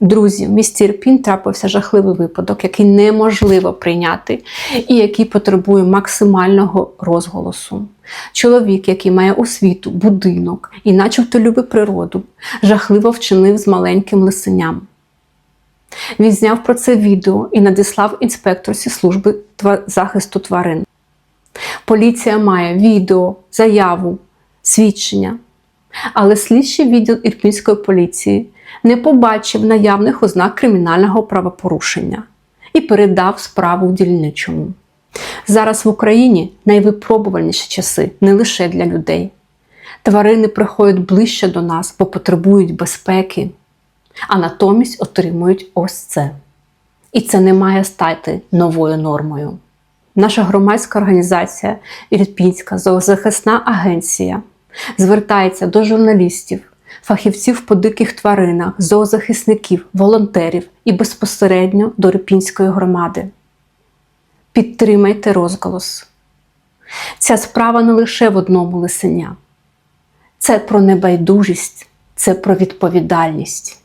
Друзі, в місті Ірпінь трапився жахливий випадок, який неможливо прийняти і який потребує максимального розголосу. Чоловік, який має освіту, будинок і начебто любить природу, жахливо вчинив з маленьким лисеням. Він зняв про це відео і надіслав інспекторці служби захисту тварин. Поліція має відео, заяву, свідчення. Але слідчий відділ Ірпінської поліції не побачив наявних ознак кримінального правопорушення і передав справу дільничому. Зараз в Україні найвипробувальніші часи не лише для людей. Тварини приходять ближче до нас, бо потребують безпеки, а натомість отримують ось це. І це не має стати новою нормою. Наша громадська організація Ірпінська зоозахисна агенція звертається до журналістів, фахівців по диких тваринах, зоозахисників, волонтерів і безпосередньо до Рипінської громади. Підтримайте розголос. Ця справа не лише в одному лисеня. Це про небайдужість, це про відповідальність.